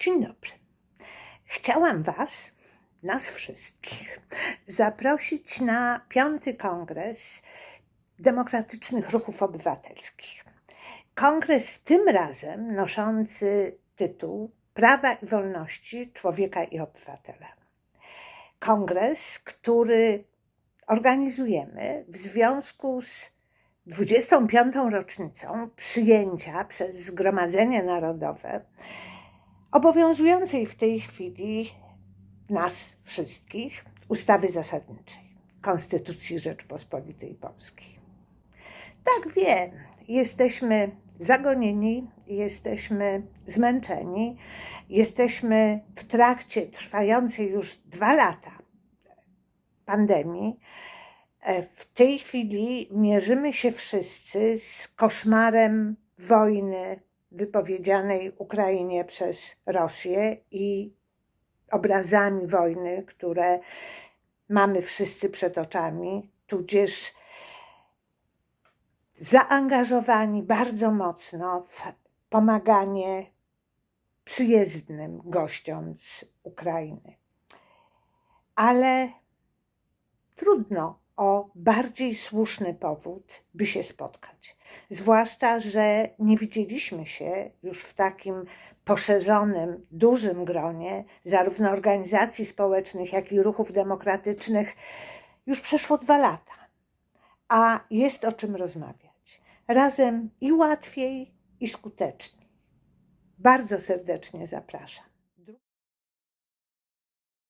Dzień dobry. Chciałam Was, nas wszystkich, zaprosić na piąty kongres Demokratycznych Ruchów Obywatelskich. Kongres tym razem noszący tytuł Prawa i Wolności Człowieka i Obywatela. Kongres, który organizujemy w związku z 25. rocznicą przyjęcia przez Zgromadzenie Narodowe obowiązującej w tej chwili nas wszystkich ustawy zasadniczej Konstytucji Rzeczpospolitej Polskiej. Tak wiem, jesteśmy zagonieni, jesteśmy zmęczeni, jesteśmy w trakcie trwającej już dwa lata pandemii. E, W tej chwili mierzymy się wszyscy z koszmarem wojny wypowiedzianej Ukrainie przez Rosję i obrazami wojny, które mamy wszyscy przed oczami, tudzież zaangażowani bardzo mocno w pomaganie przyjezdnym gościom z Ukrainy. Ale trudno o bardziej słuszny powód, by się spotkać. Zwłaszcza, że nie widzieliśmy się już w takim poszerzonym, dużym gronie, zarówno organizacji społecznych, jak i ruchów demokratycznych, już przeszło dwa lata. A jest o czym rozmawiać. Razem i łatwiej, i skuteczniej. Bardzo serdecznie zapraszam.